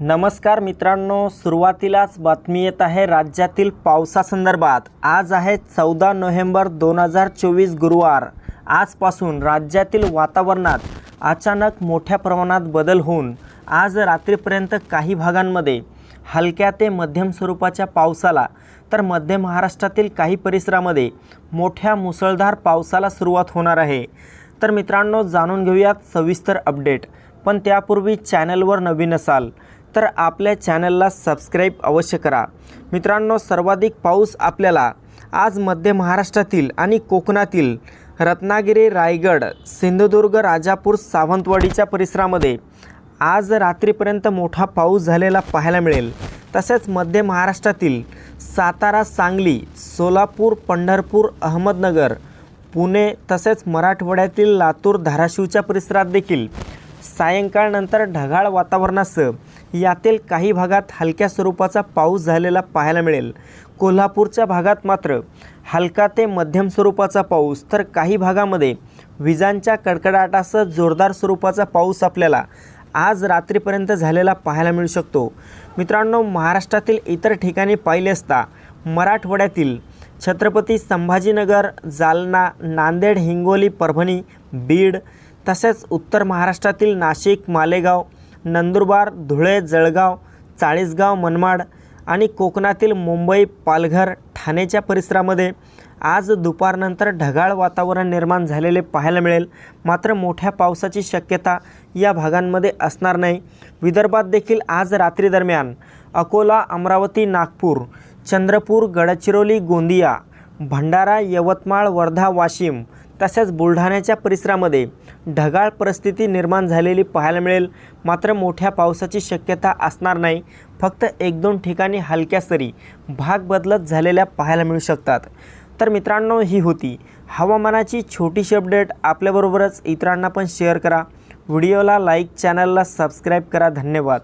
नमस्कार मित्रांनो सुरुवातीलाच बातमी येत आहे राज्यातील पावसासंदर्भात. आज आहे चौदा नोव्हेंबर दोन हजार चोवीस गुरुवार. आजपासून राज्यातील वातावरणात अचानक मोठ्या प्रमाणात बदल होऊन आज रात्रीपर्यंत काही भागांमध्ये हलक्या ते मध्यम स्वरूपाच्या पावसाला तर मध्य महाराष्ट्रातील काही परिसरामध्ये मोठ्या मुसळधार पावसाला सुरुवात होणार आहे. तर मित्रांनो जाणून घेऊयात सविस्तर अपडेट. पण त्यापूर्वी चॅनलवर नवीन असाल तर आपल्या चॅनलला सबस्क्राईब अवश्य करा. मित्रांनो सर्वाधिक पाऊस आपल्याला आज मध्य महाराष्ट्रातील आणि कोकणातील रत्नागिरी रायगड सिंधुदुर्ग राजापूर सावंतवाडीच्या परिसरामध्ये आज रात्रीपर्यंत मोठा पाऊस झालेला पाहायला मिळेल. तसेच मध्य महाराष्ट्रातील सातारा सांगली सोलापूर पंढरपूर अहमदनगर पुणे तसेच मराठवाड्यातील लातूर धाराशिवच्या परिसरात देखील सायंकाळनंतर ढगाळ वातावरणासह यातील काही भागात हलक्या स्वरूपाचा पाऊस झालेला पाहायला मिळेल. कोल्हापूरच्या भागात मात्र हलका ते मध्यम स्वरूपाचा पाऊस तर काही भागामध्ये विजांच्या कडकडाटासह जोरदार स्वरूपाचा पाऊस आपल्याला आज रात्रीपर्यंत झालेला पाहायला मिळू शकतो. मित्रांनो महाराष्ट्रातील इतर ठिकाणी पाहिले असता मराठवाड्यातील छत्रपती संभाजीनगर जालना नांदेड हिंगोली परभणी बीड तसेच उत्तर महाराष्ट्रातील नाशिक मालेगाव नंदुरबार धुळे जळगाव चाळीसगाव मनमाड आणि कोकणातील मुंबई पालघर ठाणेच्या परिसरामध्ये आज दुपारनंतर ढगाळ वातावरण निर्माण झालेले पाहायला मिळेल. मात्र मोठ्या पावसाची शक्यता या भागांमध्ये असणार नाही. विदर्भात देखील आज रात्री दरम्यान अकोला अमरावती नागपूर चंद्रपूर गडचिरोली गोंदिया भंडारा यवतमाळ वर्धा वाशिम तसेच बुलढाण्याच्या परिसरामध्ये ढगाळ परिस्थिती निर्माण झालेली पाहायला मिळेल. मात्र मोठ्या पावसाची शक्यता असणार नाही. फक्त एक दोन ठिकाणी हलक्या सरी भाग बदलत झालेल्या पाहायला मिळू शकतात. तर मित्रांनो ही होती हवामानाची छोटीशी अपडेट. आपल्याबरोबरच इतरांना पण शेअर करा. व्हिडिओला लाईक चॅनलला सबस्क्राईब करा. धन्यवाद.